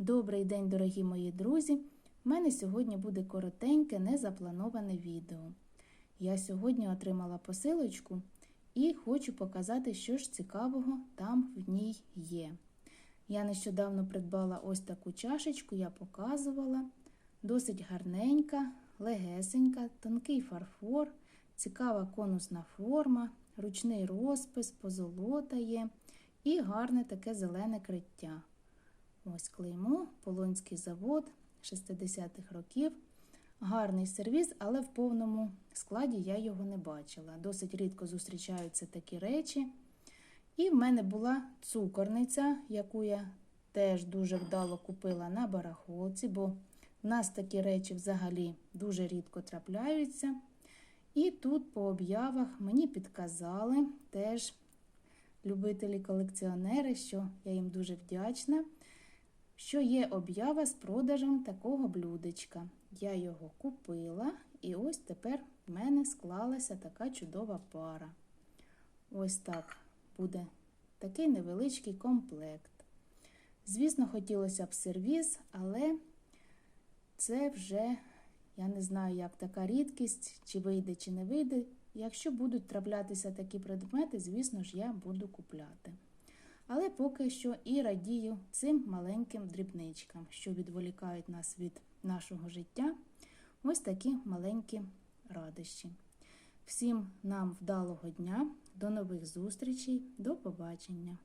Добрий день, дорогі мої друзі! У мене сьогодні буде коротеньке, незаплановане відео. Я сьогодні отримала посилочку і хочу показати, що ж цікавого там в ній є. Я нещодавно придбала ось таку чашечку, я показувала. Досить гарненька, легесенька, тонкий фарфор, цікава конусна форма, ручний розпис, позолота є і гарне таке зелене криття. Ось клеймо, Полонський завод 60-х років. Гарний сервіс, але в повному складі я його не бачила. Досить рідко зустрічаються такі речі. І в мене була цукорниця, яку я теж дуже вдало купила на барахолці, бо в нас такі речі взагалі дуже рідко трапляються. І тут по об'явах мені підказали теж любителі-колекціонери, що я їм дуже вдячна що є об'ява з продажем такого блюдечка. Я його купила, і ось тепер в мене склалася така чудова пара. Ось так буде такий невеличкий комплект. Звісно, хотілося б сервіз, але це вже, я не знаю, як така рідкість, чи вийде, чи не вийде. Якщо будуть траплятися такі предмети, звісно ж, я буду купляти. Але поки що і радію цим маленьким дрібничкам, що відволікають нас від нашого життя. Ось такі маленькі радощі. Всім нам вдалого дня, до нових зустрічей, до побачення!